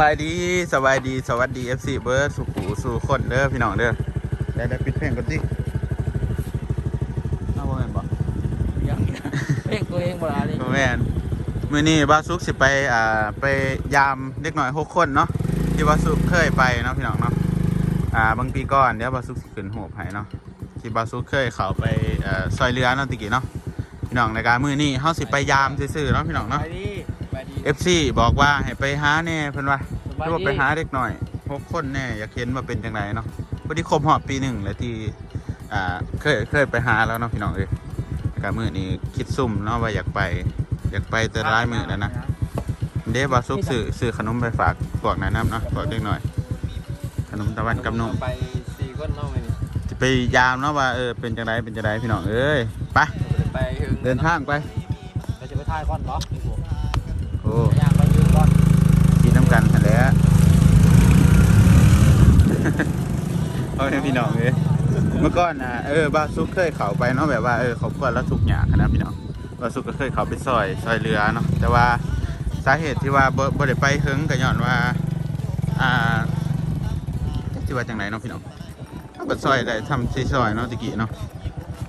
สบายดีสบายดีสวัสดี FC เบิร์ดสุขูสู่คนเด้อพี่น้องเด้อได้ได้ปิดเพลงก่อนดิเอาบ่แม่นบ่ยังเพลงตัวเองบ่ล่ะนี่บ่แม่นมื้อนี้บาสุกสิไปอ่าไปยามเด็กน้อยหกคนเนาะที่บาสุกเคยไปเนาะพี่น้องเนาะอ่าบางปีก่อนเดี๋ยวบาสุกสิขึ้นโหบให้เนาะที่บาสุกเคยเข้าไปเอ่อซอยเรือเนาะตะกี้เนาะพี่น้องในการมื้อนี้เฮาสิไปยามซื่อๆเนาะพี่น้องไปเนาะดีไปดี FC บอกว่าให้ไปหาแน่เพิ่นว่าสบายที่ว่าดีไปหาเด็กหน่อยหกคนแน่อยากเห็นว่าเป็นจังไดเนาะพอดีครบหอบปีหนึ่งเลยที่อ่าเคยเคยไปหาแล้วเนาะพี่น้องเอ้ยแล้วก็มื้อนี้คิดซุ่มเนาะว่าอยากไป อยากไปแต่ร้ายมื้อแล้วนะเด้บาซุกซื้อซื้อขนมไปฝากพวกนั้นนํเนาะพวกเด็กหน่อย ขนมตะวันกับนม ไปสี่คนเนาะมื้อนี้จะไปยามเนาะว่าเออเป็นจังไดเป็นจังไดพี่น้องเอ้ยไป ไปถึงเดินทางไป เราจะไปถ่ายก่อนเหรอนี่ผมโอ้อยากไปยืนก่อนกินน้ำกันหั่นแหล้วเอาให้พี่น้องเลยเมื่อก่อนนะเออบาซุกเคยเขาไปเนาะแบบว่าเออเขาควรแล้วทุกอย่างนะพี่น้องบาซุกก็เคยเขาไปซอยซอยเรือเนาะแต่ว่าสาเหตุที่ว่าบ่บ่ได้ไปเฮิงก็ย้อนว่าอ่าที่ว่าจังไหนเนาะพี่น้องเอาก็ซอยได้ทำซีซอยเนาะตะกี้เนาะ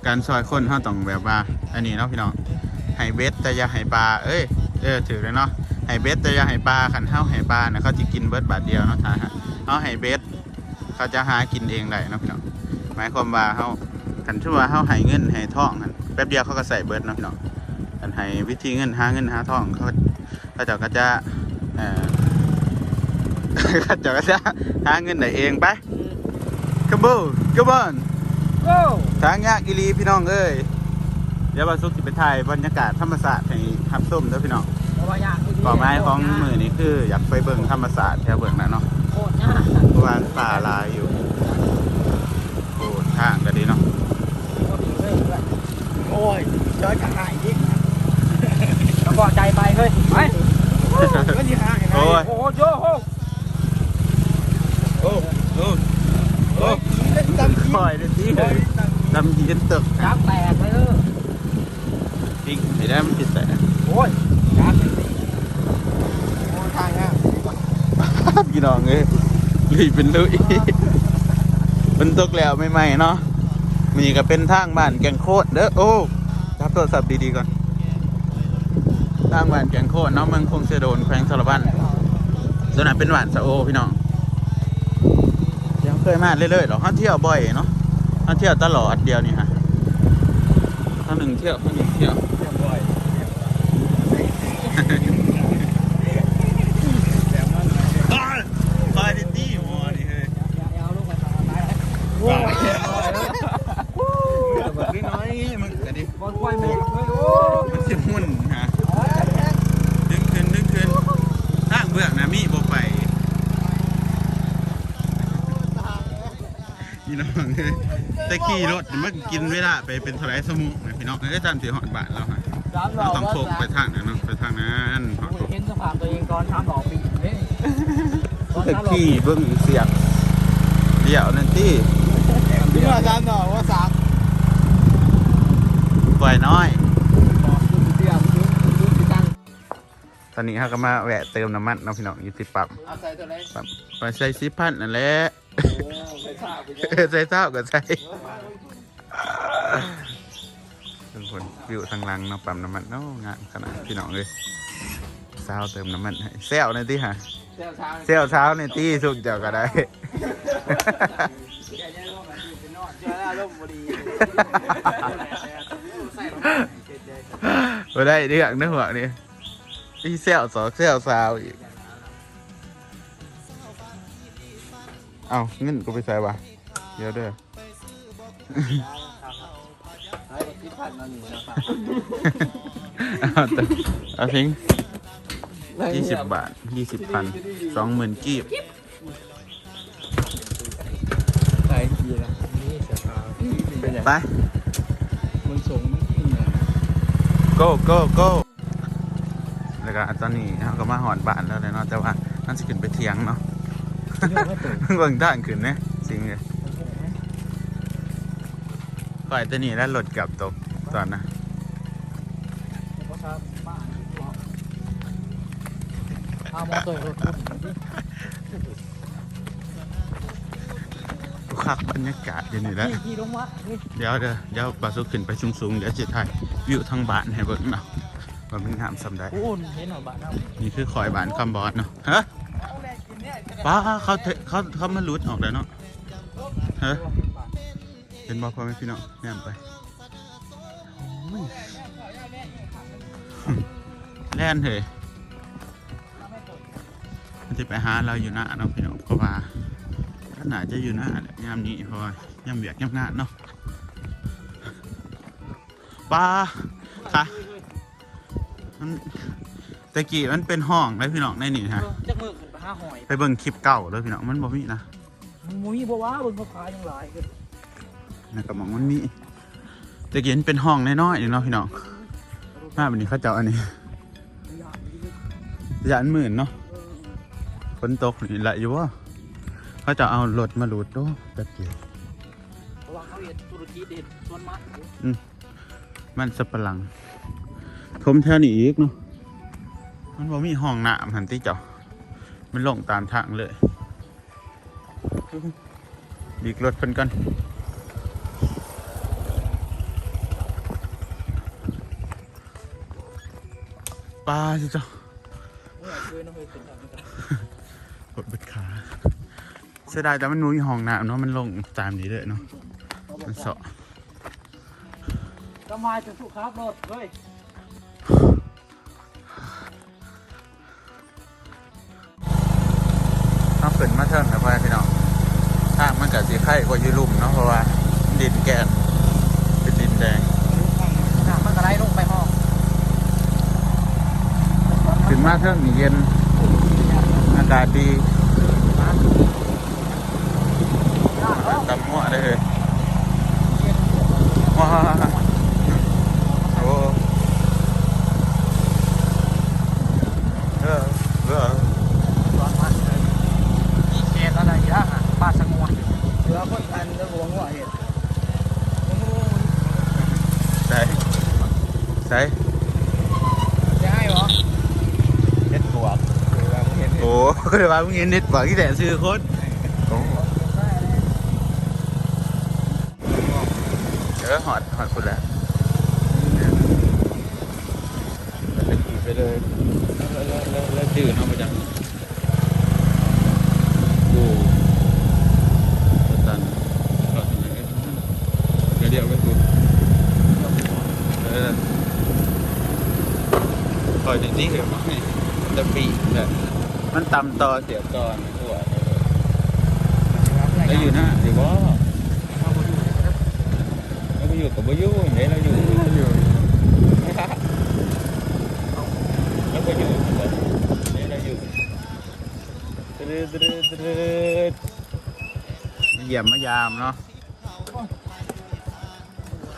การซอยคนเฮาต้องแบบว่า อันนี้เนาะพี่น้องให้เบ็ดแต่อย่าให้ปลาเอ้ย เออถือเลยเนาะให้เบ็ดแต่อย่าให้ปลาคันเฮาให้ปลานะเขาสิกินเบิดบาทเดียวเนาะถ้าเฮาให้เบ็ดเขาจะหากินเองได้เนาะพี่น้องหมายความว่าเขากันชั่วาเขาให้เงินให้ทองหั่นแป๊บเดียวเขาก็ใส่เบิร์ดเนาะพี่น้องกันให้วิธีเงินหาเงินหาทองเขาเขาเจ้าก็จะเอ่อเขาเจ้าก็จะหาเงินได้เองไปกระบูกระบอนโก้ทางยากกิรีพี่น้องเอ้ยเดี๋ยววันศุกร์สิไปถ่ายบรรยากาศธรรมศาสตร์ให้ ทับส้มเด้อพี่น้องเพราะว่าอยากเป่าไม้ของมือนี่คืออยากไปเบิ่งธรรมศาสตร์แถวเบิ่งนะเนาะโคตรยากเพราะว่าป่าลายอยู่โอ้ทางก็ดีเนาะโอ้ยเจอจากไหนอีกก็บอกใจไปเฮ้ยไปก็ดีห่างโอ้ยโอ้โหโยโหโอ้โอ้โอ้คอยเดี๋ยวนี้เลยดำยีนตึกจับแตกไปเออจริงไม่ได้มันติดแต่ โอ้ยจับโอ้ยทางอะพี่น้องเอ้ยลุยเป็นลุยมันตกแล้วไม่ไหมเนาะมีก็เป็นทางบ้านแกงโคตรเด้อโอ้รับโทรศัพท์ดีๆก่อนทางบ้านแกงโคตรเนาะเมืองคงเสโดนแขวงสารบันส่วนนั้นเป็นหวานสะโอพี่น้องยังเคยมาเรื่อยๆหรอเขาเที่ยวบ่อยเนาะเขาเที่ยวตลอดเดียวนี่ฮะเขาหนึ่งเที่ยวเขาหนึ่งเที่ยว คอยดิตี้มอนี่เฮ้ย เอาลูกไปทำอะไร โอ้ยแบบน้อยๆมันก็ดิ บอลควายแม่เฮ้ยโอ้ มันสิหุ่นฮะดึงขึ้นดึงขึ้นทางเบื้องนะมีบ่ไปพี่น้องเอ้ยแต่ขี่ร ถนี่มันกินเวลาไปเป็นเท่าไหรสมุกนะพี่น้องเอ้ยจำสิหอดบาทแล้วฮะเราต้องโคกไปทางนั้นเนาะไปทางนั้นหอดโคกเห็นสภาพตัวเองตอนทำดอกปีเฮ้ยแต่ขี่เบิ่งเสียงเดี๋ยวนั่นที่พี่ว่าทำดอกว่าสามปล่อยน้อยเสียมยุ้งยุ้งสีตังตอนนี้เขาก็มาแวะเติมน้ำมันเนาะพี่น้องอยู่ที่ปั๊มเอาใส่ตัวไหนปั๊มไปใส่สิพันนั่นแหละใส่ข้าวไปเยเออใส่เท่ากับใส่ ทุกคนวิวทางหลังเนาะปั๊มน้ำมันเนาะงามขนาดพี่น้องเลยเช้าเติมน้ำมันให้เซลในที่ฮะเจ้าช้างเซลเช้าในที่สุกเจ้าก็ได้แกเนี่ยร่วมกันอยู่เป็นนอดเจ้าร่มบุรีใส่ลงไปบ่ได้เรื่องเนื้อหัวนี่ที่เซลสองเซลสาวอีกเอาเงินกูไปใส่วะเดี๋ยวเด้อไอ้ เอาแต่เอาทิ้งยี่สิบบาทยี่สิบพันสองหมื่นกีบใส่เกียร์นี่เสียขาวเป็นอย่างไป มันสูงมันขึ้นเนี่ย go go go แล้วก็ตอนนี้เราก็มาหอดบ้านแล้วเลยเนาะแต่ว่านั่นจะขึ้นไปเทียงเนาะเบิ่งด้านขึ้นเนี่ยจริงเลยปล่อยตัวนี้แล้วหลดกลับตก ตอนนะเอามอเตอร์รถพุ่นดิคักบรรยากาศอยู่นี่แหละนี่ขี่ลงมานี่เดี๋ยวเดี๋ยวเดี๋ยวปลาสุกขึ้นไปสูงๆเดี๋ยวจะถ่ายวิวทางบ้านให้เบิ่งเนาะว่ามันงามสำได้โอ้เห็นหน่อยบ้านเอานี่คือคอยบ้านคำบอสเนาะฮะป้าเขาเทเขาเขามาลุดออกแล้วเนาะฮะเห็นบอกพ่อแม่พี่น้องแง่มไป แล่นเถอะมันจะไปหาเราอยู่หน้าเนาะพี่น้องเพราะว่าขนาดจะอยู่หน้าแหละยามนี้เพราะว่ายามเบียกยามงานเนาะป้าค่ะมันตะกี้มันเป็นห้องเลยพี่น้องในนี่ฮะจักมือขึ้นไปห้าหอยไปเบิ่งคลิปเก่าเลยพี่น้องมันบ่มีนะมันมุ้ยบ่ว่าเบิ่งเขาขายยังหลายขึ้นนะก็มองมันมีตะกี้มันเป็นห้องน้อยๆอยู่เนาะพี่น้องมาวันนี้เขาเจ้าอันนี้ ยานหมื่นเนาะฝนตกนี่ไหลอยู่วะเขาจะเอารถมาลูดโตแป๊บเดียวเพราะว่าเขาเห็นธุรกิจเห็นสวนมันมันสับปะหลังทมแถวนี้อีกเนาะมันบ่มีห้องน้ำหันติเจ้ามันลงตามทางเลยดีกรถเพิ่นกันปลาสิเจ้า ป็นทางนี้กันกดเบิดขาเสียดายแต่มันนุ้ยห้องน้ำเนาะมันลงตามนี้เลยเนาะมันเสาะก็มาจะสุครับรถเฮ้ยเอาขึ้นมาเทิงนะพ่อพี่น้องทางมันกับสีไข่กว่าอยูรุ่มเนาะเพราะว่าดินแกนเป็นดินแดง น้ำมันก็ไหลลงไปห้อง ขึ้น มาเท่านี้เย็นอากาศดีตำมั่วได้เลยว้าวโอ้เออเออ สวนมันเลยมีเขตอะไรอย่างอะป่าสงวนเหลือคนทันจะหวงหัวเห็ด ใส่ใส่ จะให้เหรอ เน็ตบวกโอ้ก็เลย ว่ามึงเห็นเน็ตบวกที่แต่ซื้อโคตรโอ้เออหอดหอดคุณแล้วไปขี่ไปเลยแล้วแล้วแล้วแล้วจืดเอามาจากโอ้ตันรอดไหนเดี๋ยวเดี๋ยวไปดูเออคอยจริงๆเหรอมั้งจะปีแบบมันตำต่อเสียบต่อนตัวแล้วอยู่น้าเดี๋ยวว่าแล้วไปอยู่กับบ่อยู่เดี๋ยวเราอยู่เราอยู่แล้วก็อยู่เดี๋ยวเราอยู่ตรึดตรึดตรึดมาเยี่ยมมายามเนาะ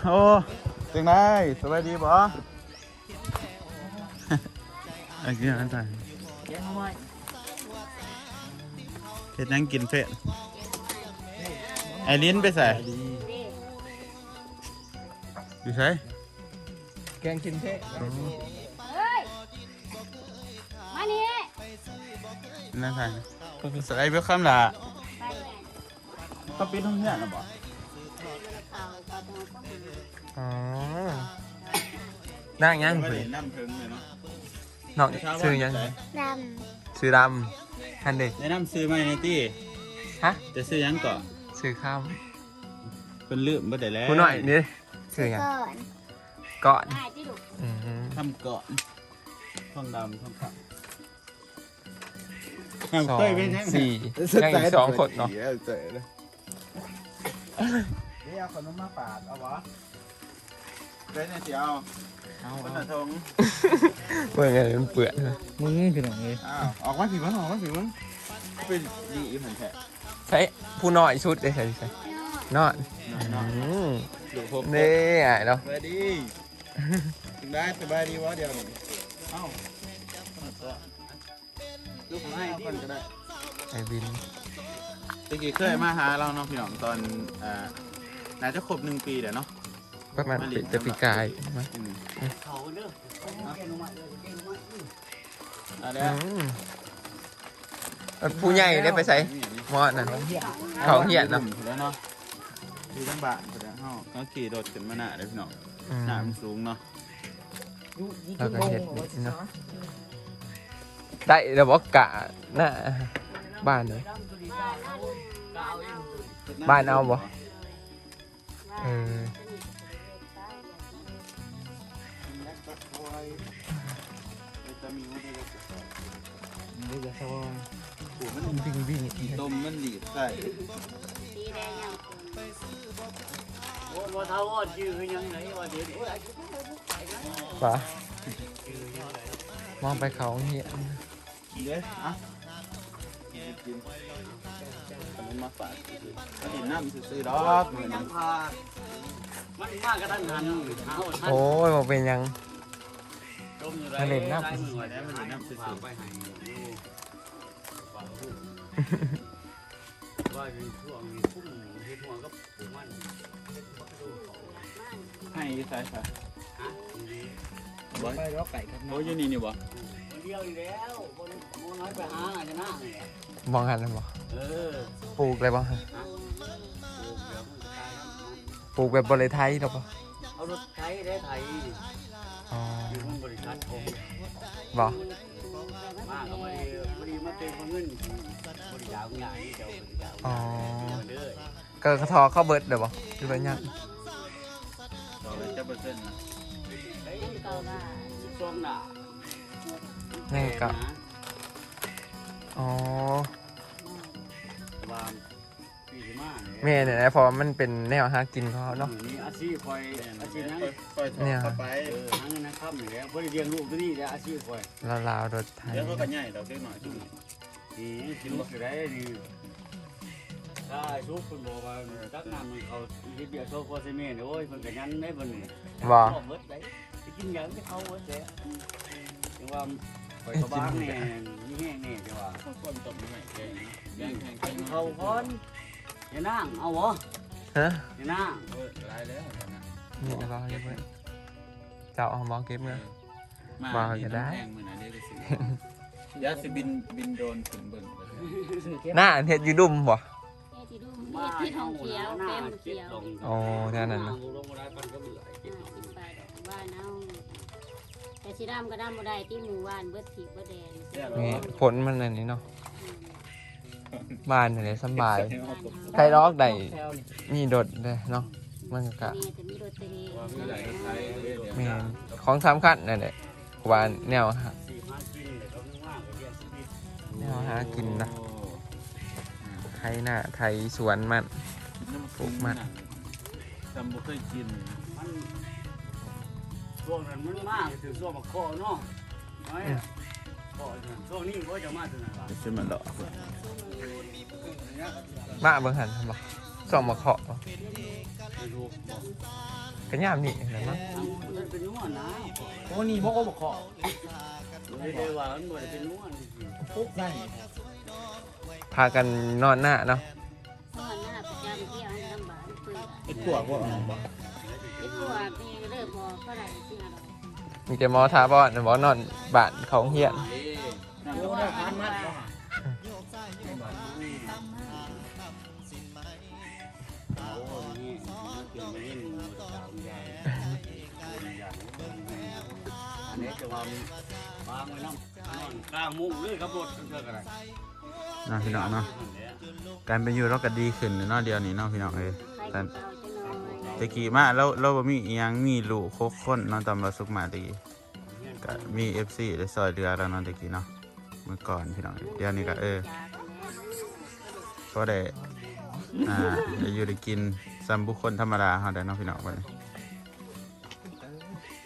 โอ้จังไดสบายดีบ่ไอ้กินอันไหนแเฮ็ดหยังกินเฟะไอ้ลิ้นไปใส่อยู่ใส่แกงกินเทะเฮ้ย มานี่นั่นใส่สไลด์เบลคัมล่ะไปไงเขาปิดห้องเฮียนน่ะบ่เอาเอาตรงนั้นอ๋อนั่งยังไม่เผยเห็นน้ำถึงเลยเนาะน้องซื้อยังด ซื้อดำฮันเดแนะนำซื้อไหมในตี้ฮะจะซื้อหยังก่อนซื้อข้ามเป็นลืมบ่ได้แล้วผู้หน่อยนี่ำซื้อยังก่อนก่อนได้ที่ลูกอืมทำก่อนทองดำทองขาวสองเต้ยเป็นยังสี่ยังอีกสองคนเนาะเเต้ยเลยนี่เอาขนมมาฝากเอาวะได้เนี่ยสิเอา เอาคนละทงเมื่อไงมันเปื่อนมึงคือหนังเลยอ้าวออกมาสิมันออกมาสิมันเป็นดีอีเหมือนแท้ใช้ผู้น้อยชุดได้ใช่ใช่นอนนอนอืมดูพบนี่ไอ้เนาะสบายดีถึงได้สบายดีวะเดี๋ยวนี้เอ้าลูกให้คนก็ได้ไอ้บินตะกี้เคยมาหาเราเนาะพี่น้องตอนอ่าน่าจะครบหนึ่งปีเดี๋ยวเนาะ ประมาณปีจะปีกายมาอืมเขาเด้ออะเดี๋อืยวมผู้ใหญ่ได้ไปใส่หมอนั่นเขาเหียนเนาะแล้วเนาะอยู่ทั้งบ้านแสดงเฮาเขาขี่รถขึ้นมาหน้าเลยพี่น้องอืมหน้ามันสูงเนาะแล้วก็เห็ดเนาะได้เดี๋ยวบอกกะหน้าบ้านเลยบ้านเอาบ่เออ นี่จะว่ามันวิ่งวิ่งต้มมันหลีบใส่สีแดงอย่างคุณว่าเท่าว่าชื่อยังไงว่าเดี๋ยวป่ะมองไปเขาเหี้ยเด้อะกินขนมมาฝากเขาเห็นน้ำซื้อดอกเหมือนยังพามันมากกระทันหันหาว่าท่านโอ้ยบอกเป็นยังมอยู่มาเล่นน้ำมันเล่นน้ำซื้อไปให้ ว่าอยู่ช่วงพุ่งเฮ็ดหัวก็ปลูกมันให้ใส่ค่ะฮะบ่ไปรอไก่ครับโอ้ยอยู่นี่นี่บ่เดียวอยู่แล้วคนโมน้อยไปหาอะไรนะมองหันเลยบ่เออปลูกเลยบ่ฮะเดี๋ยวมันจะตายแล้วปลูกแบบบริไทยหรอบ่ เอารถไถได้ไถอ๋ออยู่มันบริษัทผมบ่มากก็ไม่ได้ไม่ได้มาเป็นคนเงินบริจาคใหญ่เจ้าบริจาคอ๋อเด้อก็กระทอเข้าเบิดเดี๋ยวบ่คือแบบยังดอกละจะเปอร์เซ็นต์นะไอ้เก่าว่าช่วงน่ะยังกะอ๋อว่าปีสิมา แม่เนี่ยนะเพราะว่ามันเป็นแนวหากินของเขาเนาะนี่อาชีพคอยอาชีพนั้นค่อยๆถอดเข้าไปเออหาเงินนะครับนี่แหละบ่ได้เลี้ยงลูกตัวนี้แต่อาชีพคอยลาวๆรถไทย เดี๋ยวเขาก็ใหญ่ดอกเล็กหน่อยจุ่มนี่กินลูกอยู่ได้นี่ถ้าชุบคุณบอกว่าจักน้ำมันเขาที่เบียร์โซโฟเซเมนโอ้ยมันก็ยันได้บ่นี่บ่เบิดได้ไปกินหยังจะเข้าเบิดแท้จังว่าข่อยก็บ้างแน่มีแห้งแน่จังว่าคนตบไม่แกงแกงแกงเขาพอน อย่านั่งเอาบ่ฮะอย่านั่งเออลายแล้วนะนี่นะบ่เก็บเงินเจ้าเอาบ่เก็บเงิน มาว่าก็ได้ แพงมือนะเดี๋ยวไปซื้อยาสิบินบินโดนขึ้นเบิ่งไปเลยหน้าอันเฮ็ดอยู่ดุมบ่ เฮ็ดที่ดูเฮ็ดที่ทองเขียวเต็มเขียวอ๋อแค่นั้นนะ ลงบ่ได้ปันก็เบื่ออ่ากินไปดอกบ้านเอาแต่สีดำก็ดำบ่ได้ที่หมู่บ้านเบิดถีบเบิดแดงนี่ผลมันอันนี้เนาะ บ้านนี่สำบายบ้านเฮาใครลอกได้มีดดเลยเนาะมันก็มีแต่มีรถเตะมีหลายรถไทยเดี๋ยวแม่นของสำคัญนั่นแหละว่าแนวหาสี่พันกินแต่ก็ไม่มากก็เรียนชีวิตแนวหากินนะโอ้ไทยหน้าไทยสวนมันน้ำปลูกมันจำบ่เคยกินมันช่วงนั้นมันมากถึงช่วงมาข้อเนาะ ไม่อช่วงนี้ก็จะมาถึงไหนวะจะมาหลอกมาเบิ่งหันบ่ส่องมาเคาะบ่ไม่รู้บอกก็ยามนี่และเนะมันเป็นนวดนะโอ้นี่บอกว่าบอกขอไม่ได้ว่ามันบ่ได้เป็นนวจริงปุ๊บได้พากันนอนหน้าเนาะเพราะว่าหน้าประจำเที่ยวให้ลำบากเปื่อยไอ้ตัวพวกออกบ่ไอ้ตัวนี่เลิกบ่เท่าไหร่สิอะ มีแต่หมอทาบอนบ่นอนบ้านเขาเฮียนโอ้ได้พันมัดเนาะเอานี่มันเกี่ยนมือตาคุณยายอันนี้จะวางวางไว้น้ำกลางมุ้งเลยครับรถเชื่อกันไรนะพี่น้องเนาะการเป็นอยู่เราก็ดีขึ้นเนาะเดียวนี้เนาะพี่น้องเอ้ยแต่ะน้อยตะกี้มาเราเราบ่มีอีหยังมีลูกคกคนเนาะตอนเราสุกมาตะกี้ก็มี FC ได้ซอยเรือแล้วเนาะตะกี้เนาะเมื่อก่อนพี่น้องเดี๋ยวนี้ก็เออก็ได้อ่าได้อยู่ได้กินซ้ำบุคคลธรรมดาเฮาได้เนาะพี่น้องบัดนี้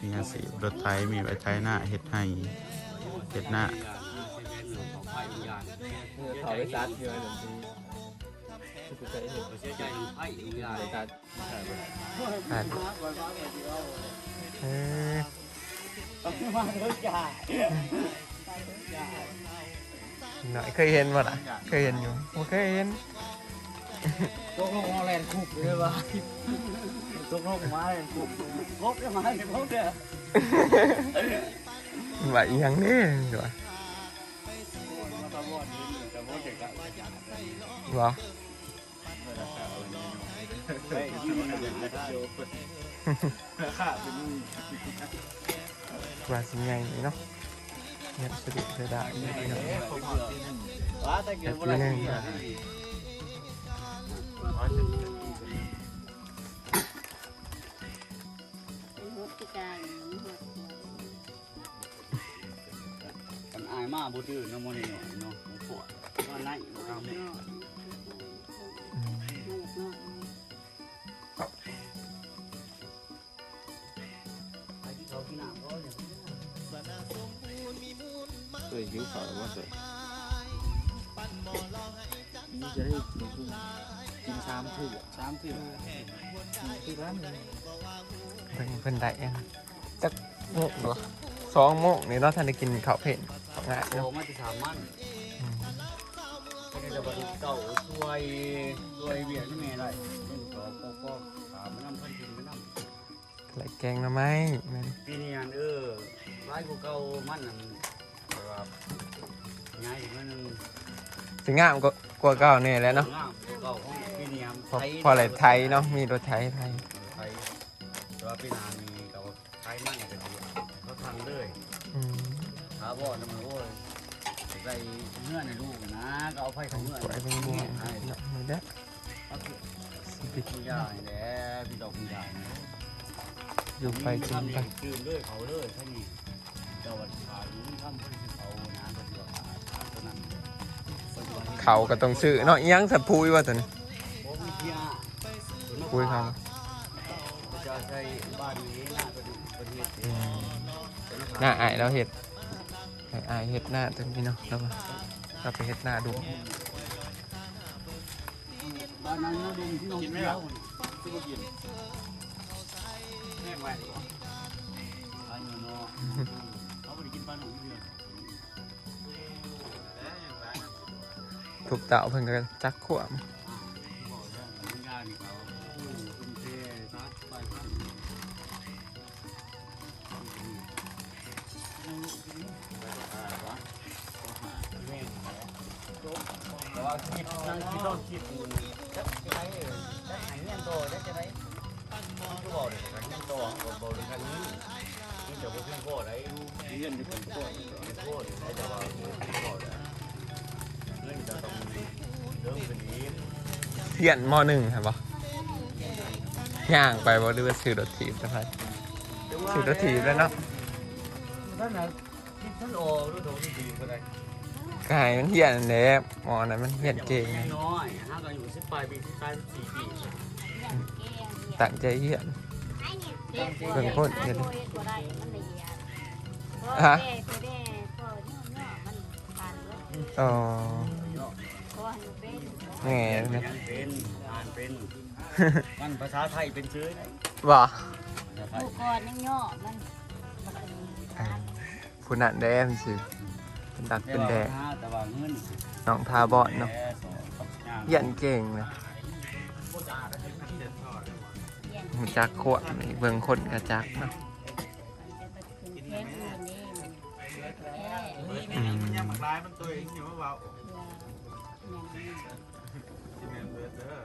มีอาชีพรถไถมีไว้ไถหน้าเฮ็ดให้เฮ็ดหน้า เขาไปซัดเยอะเลย เสียใจไอ้ยายซัดอ่าเออมาเลิกจ่ายหน่อยเคยเห็นบ่ล่ะเคยเห็นอยู่บ่เคยเห็นตกลงเอาแลนคุกเลยว่ะตกลงมาเลยครบได้ไหมครบเด้อว่าอีหยังนี่ดีกว่ามาตะ วอดนี่ตะวอดเด็ก เหรอ ไปที่มันจะได้ ราคาเป็น ว่าสิใหญ่เนาะเนี่ยสะดุดเสียดายอยู่พี่น้อง ว้าแต่เกิดวันละทีอ่ะ เป็นฮดที่การมีฮด กันอายมากบ่ดื้อน้ำมันนี่เนาะหมูปวดว่าไหนบ่ หัว ทำ เนาะ อืม หัวเนาะ ไปที่เขาที่หน้าเขาเนี่ย เคยยิ้วเขาวว่าเคยนี่จะได้กินกุ้งกินชามถือสามที่ที่ร้านเลยเพิ่นเพิ่นได้ยังจักโมกเหรอสองโมกนี่เนาะท่านได้กินข้าวเผ็ดง่ายเนาะมาที่สามมันอืมก็จะบรรเก่าช่วยช่วยเบียร์ที่แม่ได้ กปอกถามมันน้ำพันกินมันน้ำไหลแกงหน่อไม้แม่นปีนี้อันเออร้ายกูเก่ามันนั่นแต่ว่าง่ายมันสิงามกว่ากว่าเก่าแน่แหล้วเนาะงามกูเก่าของปีนี้เพราะเพราะอะไรไทยเนาะมีรถไทยไทยไทยแต่ว่าปีนามีกับไทยมันกันดีเขาทำเลยอืมขาบอดมันโอ้ยใส่เนื้อในลูกนะก็เอาไฟของเนื้อสวยเป็นบัวเนาะมือเด้อสิบิ คุณยายแหละพี่ดอกคุณยายอยู่ไปกินไปคืนด้วยเขาเลยแค่นี้เจ้าวันขาอยู่ทำเพื่อที่เขานะก็เดียวขาขาตัวนั้นเขาก็ต้องซื้อเนาะอิหยังสับพูยว่าตัวนี้โอ้ยเพียพูยเขาจะใช้บ้านนี้หน้าตัวนี้ประเทศอืมหน้าอายเราเห็ดให้อายเห็ดหน้าตัวนี้เนาะแล้วก็เราไปเห็ดหน้าดู บ้านนั้นเราดูที่น้องเที่ยวซื้อมากินแห้งไว้บ้านเนาะเขาไปกินบ้านของเพื่อนถูกเต่าเพิ่นก็จักขวมบอกเรื่องมันยากนี่เขาคุณเทซักไปข้างแต่ ว่าคิดนั่งคิดต้องคิดจะจะไหนจะไหนเงี้ยโตจะจะไหนก็บอกเลยกันเงี้ยโตบอกบอกกันนี้นี่เดี๋ยวพวกพี่โคตรไอ้เงี้ยนี่เป็นโคตรโคตรไอ้เจ้าว่าบอกเลยเรื่องจะต้องเรื่องเป็นนี้เทียนมหนึ่งครับปะย่างไปบ่หรือว่าซื้อรถถีบจะไปซื้อรถถีบแล้วเนาะท่านนะท่านโอรู้ดูดีก็ได้ กายมันเทียนแหล้มอนั้นมันเทียนเก่งไงน้อยห้ากันอยู่สิบปลายปีสิบปลายสี่ปีตั้งใจเทียนเพิ่นโคตรเฮ็เฮ็ดดบ่ได้มันละเอียดฮะฮะแม่แม่ก็เนี่ยมันผ่านแล้วอ๋อเพราะว่ามันเป็นแง่ยัเนี่ยงเป็นอ่านเป็นมันภาษาไทยเป็นชื่อไหนบ่ภาษาไทย ผู้ก่อนยังย่อมันมันเป็นผ่านผู้นั้นแดงสิ เป็นดักเป็นแดงแต่ว่าเงินน้องทาบอดเนาะเขียนเก่งนะเยี่ยมหูจักขวบนี่เบิ่งคนกระจักเนาะมันจะเป็นแค่อื่นนี่มันแค่อืมมันยังหมักร้ายมันตัวเองอยู่ว่าเบาอย่างนี้ที่แม่นเบิดเด้อ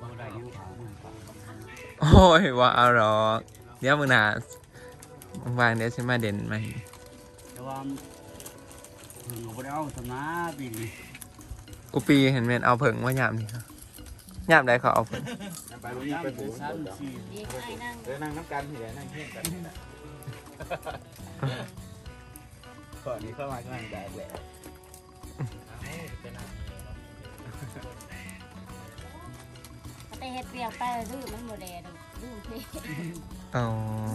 บ่ได้ยังถามมึงฟังโอ้ยว่าเอาหรอกเดี๋ยวมึงหนาบางๆเดี๋ยวฉันมาเด่นมาให้แต่ว่าถึงบ่ได้เอาสนาปีนี้อุปีเห็นแม่นเอาเผิงว่ายามนี่ครับยามใดเขาเอาเผิงไปบ่มีไปหูชั้นสี่เรียกไอ้นั่งเดี๋ยวนั่งน้ำกันที่ไหนนั่งเที่ยงกันนี่แหละก่อนนี้เข้ามาก็นั่งแดดแหละแต่เฮ็ดเปียกไปดื้อมันบ่แดดดื้อเพลอ๋อ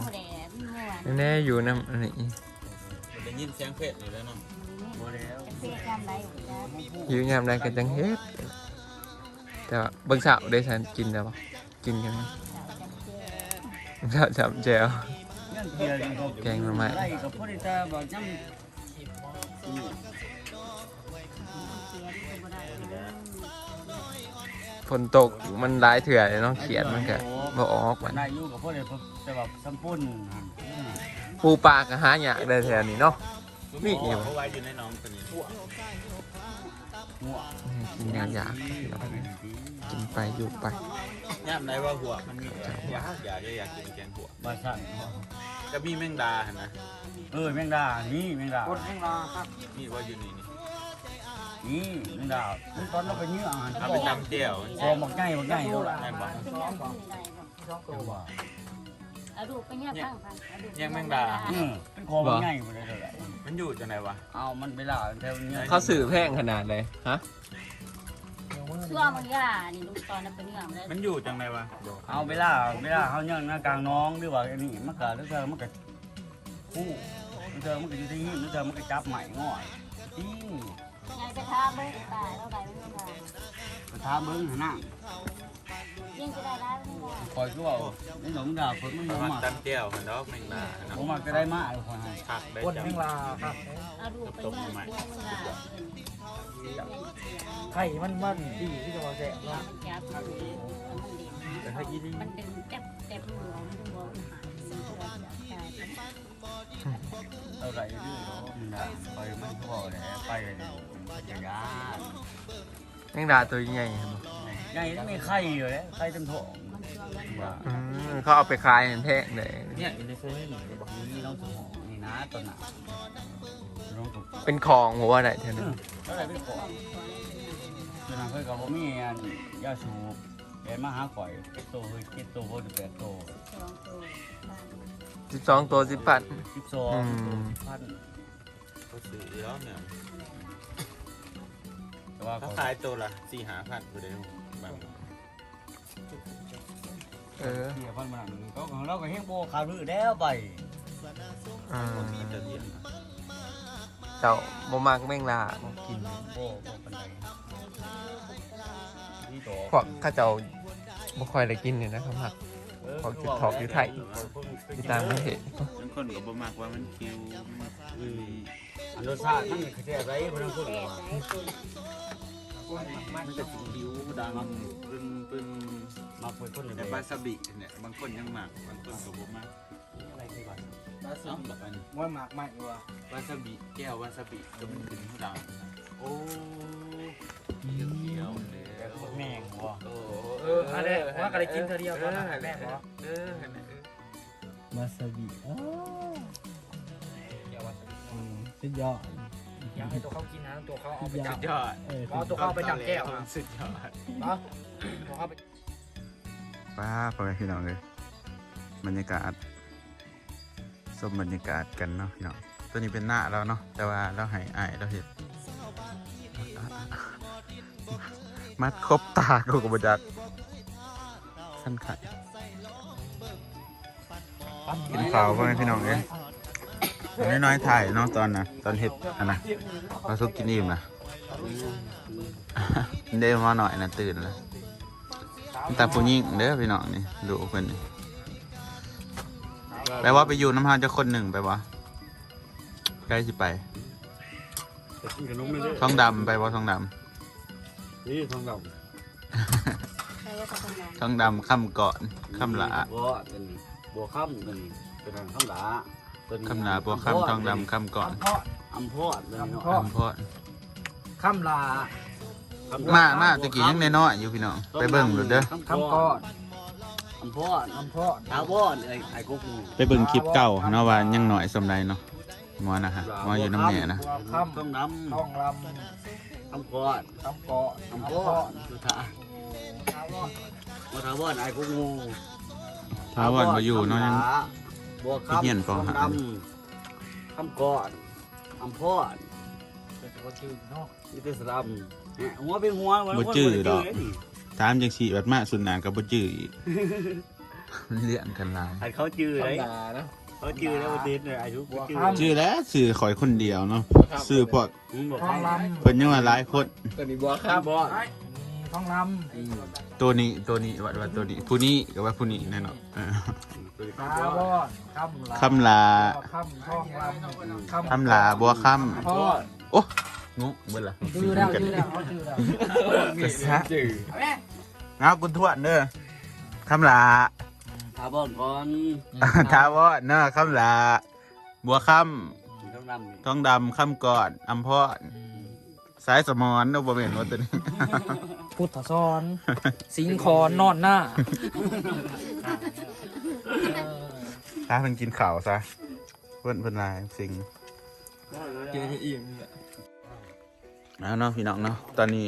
บ่แดดมันม่วนแน่ๆอยู่น้ำอันนี้ได้ยินเสียงเผ็ดเลยแล้วเนาะบ่แล้วจะเปี ยกยามใดก็ได้อยู่ยามใดก็จังเฮ็ดแต่ว่าเบิ่งสาวได้ฉันกินแล้วปะกินกันไหมเจ้าจำเจสาวจับแจวยังเพียงแกงหน่อไม้ได้กับพ่อได้แต่บอกจำเสียที่บ่ได้เด้อฝนตกมันหลายเถื่อเลยเนาะเขียดมันก็บ่ออกมันได้อยู่กับพ่อได้แต่แบบสัมปุนปูปลาก็หายากได้แถวนี้เนาะ มีอยู่เขาไว้อยู่ในหน้องตัวนี้หัวกินอย่างอยากกินไปอยู่ไปย่ามไหนว่าหัวมันมีอยากอยากอยากกินแกงหัวบ้านสั่นก็มีแมงดาหั่นนะเออแมงดานี่แมงดาคนข้างล่างครับนี่ว่าอยู่นี่นี่นี่แมงดาตอนเราไปเนื้ออาหารเอาไปตำเจียวโอ้บักไก่บักไก่เราละแม่นบ่เป็นยังไงบ่สองตัวเอาดูไปเนี่ยพังพังเอาดูยังแมงดาอืมเป็นคอบักไก่หมดเลยเลย มันอยู่จังไหนวะเอามันไปล่าแถวเนี้ยเขาสื่อแพงขนาดเลยฮะช่วงมันย่านี่ลูกตอนนั้นเป็นเรื่องเลยมันอยู่จังไหนวะเอาไปล่าไปล่าเขาเนี่ยหน้ากลางน้องหรือว่าอันนี้มันก็แล้วเธอมันก็คู่แล้วเธอมันก็อยู่ที่นี่แล้วเธอมันก็จับใหม่ง่อยจริง ยายไปทาเบิ้งตายแล้วไปไม่ได้กระทาเบิ้งหน้ายิ่งจะได้ได้ไม่ได้คอยก็ว่าในหนองดาวคนมันมาณมาตำเจียวมันดอกแมงดาเนาะผมมาก็ได้มาเลยคนให้ผักได้จังข้างล่าครับเอาดูไปต้มันได้ไข่มันมันดีที่จะมาแจกเนาะมันจับมันดีมันเลี้ยงแต่ถ้ากินมันดึงจ็บเจ็บหัวมันดึงหัวมันหายมันจะตาย เอาไรดื้อเนาะนด่าไปมันก็บอกเลยไปเลยมันจะยาแมงดาตัวใหญ่ใหญ่แล้วไม่ไข่อยู่เลยไข่เต็มท้องเขาเอาไปขายเห็นแพงเลยเนี่ยอินเดเซนี่บอกนี่น้องสมองนี่นะตอนน่ะน้องถูกเป็นของหัวอะไหนเท่านั้นอะไรเป็นของตอนนั้นเพื่อนกับผมมีอันยาสูบ แกมาหาข่อยเก็บโตเฮ้ยเก็บโตโหดแปดโตสองตัวสิบสองตัวสิบพัน สิบสองอืมพันเขาซื้อแล้วเนี่ยแต่ว่าเขาเขาขายตัวละสี่หาพันไปเลยบางเออเสียพันมันเขาของเราก็เฮงโบขาดมือแล้วไปอืมมีแต่เดียวเจ้าบ่มักแมงดาบ่กินโบโบปันไดนี่โต พวกเข้าเจ้าบ่ค่อยได้กินนี่นะครับมักขอจุดถอกอยู่ไทยที่ต่างประเทศบางคนก็บ่มักว่ามันคิวมันอืมอันรสชาติมันคือจะอะไรพนักงานแต่สายคนมันจะคิวดังปึ้งปึ้งมาคุยคนเลยแต่วาซาบิเนี่ยบางคนยังมักบางคนก็บ่มักอะไรที่บ้านเอ้าแบบอันว่าหมากใหม่ว่ะวาซาบิแก้ววาซาบิก็มันขึ้นดังโอ้เขียวเขียวเลย แต่พวกแมงวะโอ้เอออันนี้ว่าก็ได้กินเธอเดียวตอนนั้นแม่เหรอ เออเออวาซาบิอ๋อสุดยอดอยากให้ตัวเขากินนะตัวเขาเอาไปจัสุบดยอดเอาตัวเขาไปจับแก้วนะสุดยอดเนาะตัวเขาไปป้าพ่อแม่พี่น้องเลยบรรยากาศสมบรรยากาศกันเนาะพี่น้องตัวนี้เป็นหน้าเราเนาะแต่ว่าเราให้อายเราเห็น มัดครบตากูกับบจักขั้นขัดกินข้าวพ่อแม่พี่น้องเลยน้อยๆถ่ายเนาะตอนน่ะตอนเห็ดอันนะเราสุกกินอิ่มนะเด้มาหน่อยนะตื่นแล้วแต่ผู้หญิงเด้อพี่น้องนี่ดูเพิ่นนี่แปลว่าไปอยู่น้ำพานจะคนหนึ่งไปวะใกล้สิไปกินขนมเลยท้องดำไปวะท้องด นี่ทองดใครว่าจะทำงานำท้องดำค่ำก่อนำค่ำหลาบัวเป็นบัวค่ำเป็นเป็นค่ำหลาเป็นค่ำหลาบัวค่ำท้องดำค่ำก่อนเพาะอำพอดเลยเนาะอำพอดค่ำพอดข้ามลามามาตะกี้ยังน้อยๆอยู่พี่น้องไปเบิ่งดูเด้อข้ามก้อนอำพอดอำพอดตาบอดไอ้ไอ้กุ๊กไปเบิ่งคลิปเก่าเนาะว่ายังหน่อยสำไรเนาะหมอนะฮะหมออยู่น้ำแหน่นะ บัวข้ามต้องดต้องลำ อำพอดำข้ามเกาะอำอำพพออดดสุดท้ายอำพอดมาถามว่าไอ้กุ๊กงูท้าวอนมาอยู่เนาะยังบัวไปเฮียนปอหาดำคำก่อนอำพอดเป็นตัวชื่อเนาะนี่เป็นสลัมเนี่ยหัวเป็นหัววันบ่จื้อดอกถามจังสีแบบมาสุดหนากับบ่จื้ออีกมันเลี้ยงกันหลายไอ้เขาจื้อธรรเลยมดานะ เขาจื้อแล้ววันเด็ดเลยไอ้ทุกบัวจื้อค่ำชื่อแล้วสื่อข่อยคนเดียวเนาะสื่อพวกอืมบอกท้องเขาลำเพิ่นยังว่าหลายคนตัวนี้บัวคครัรับบอดมีท้องลตัวนี้ตัวนี้ว่าว่าตัวนี้ผู้นี้ก็ว่าผู้นี้แน่นอนเออำตาบอดข้ามลาคำลาข้ามท้องลำข้ามคำลาบัวค่พอดำโอ้งงเบิ่ละชื่อแล้วชื่อแล้วเขาชื่อแล้วกระซะเอาคุณทวดเด้อคำลา ถาบอดก่อนทาวอดเนาะคำลาบัวค่ต้องดำำทองดำค่ำกอดอำพอดอสายสมอนโนบเมนว่าตัวนี้พุทธซอน สิงคอนนอนหน้า ถ้าเพิ่นกินข่าวซะเพิ่นเพิ่นลายสิ่งเจอที่อิ่มเนี่ย เอาเนาะพี่น้องเนาะตอนนี้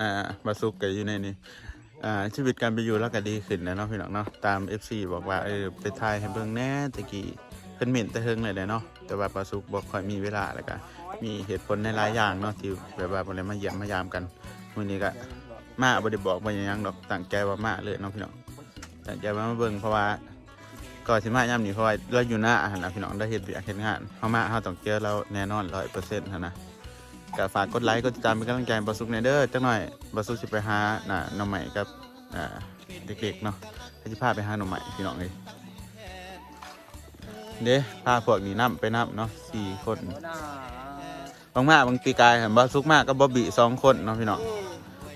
อ่าบาซุกก็อยู่ในนี้ อ่าชีวิตการไปอยู่แล้วก็ดีขึ้นแล้วเนาะพี่น้องเนาะตาม FC บอกว่าเออไปถ่ายให้เบิ่งแหน่ตะกี้เพิ่นเหม็นแต่เฮิงเลยแหละเนาะแต่ว่าบาซุกบ่ค่อยมีเวลาแล้วก็มีเหตุผลในหลายอย่างเนาะที่แบบว่าบ่ได้มาเยี่ยมมายามกันมื้อนี้ก็มาบ่ได้บอกบ่หยังดอกตั้งใจว่ามาเลยเนาะพี่น้องตั้งใจว่ามาเบิ่งเพราะว่าก็สิมายามนี้เพราะว่าเราอยู่หน้าหั่นน่ะพี่น้องได้เฮ็ดเวียกเฮ็ดงานเฮามาเฮาต้องเจอเราแน่นอน100%หั่นนะ ก็ฝากกดไลค์กดติดตามเป็นกำลังใจบาสุกในเด้อจังหน่อยบาสุกสิไปหาน่ะหน่อใหม่กับอ่าเด็กๆเนาะให้สิพาไปหาหน่อใหม่พี่น้องเลยเด้พาพวกนี้นํไปนํเนาะสี่คนบางมาบางตีกายเห็นบาสุกมากกับบอบบี้สองคนเนาะพี่น้อง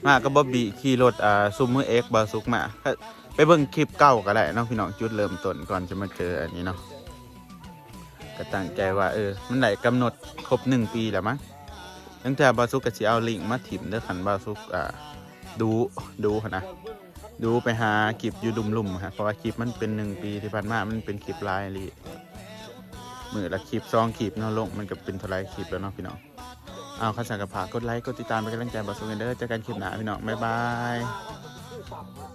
มากกับบอบบี้ขี่รถอ่าซูมเมือเอ็กบาสุกมาไปเบิ่งคลิปเก่าก็ได้เนาะพี่น้องจุดเริ่มต้นก่อนจะมาเจออันนี้เนาะก็ตั้งใจว่าเออมันได้กำหนดครบหนึ่งปีแล้วมั้ง ตั้งแต่บาซุกก็สิเอาลิงมาถิ่มเด้อขันบาซุกอ่าดูดูหั่นนะดูไปหาคลิปอยู่ดุมลุ่มฮะเพราะว่าคลิปมันเป็นหนึ่งปีที่ผ่านมามันเป็นคลิปลน์ลีมือละคลิปซองคลิปเนาะลงมันก็เป็นทลายคลิปแล้วเนาะพี่น้องเอาข้าสังกะผากกดไลค์กดติดตามเป็นกำลังใจบาซุกเด้อเจอกันคลิปหน้าพี่น้องบ๊ายบาย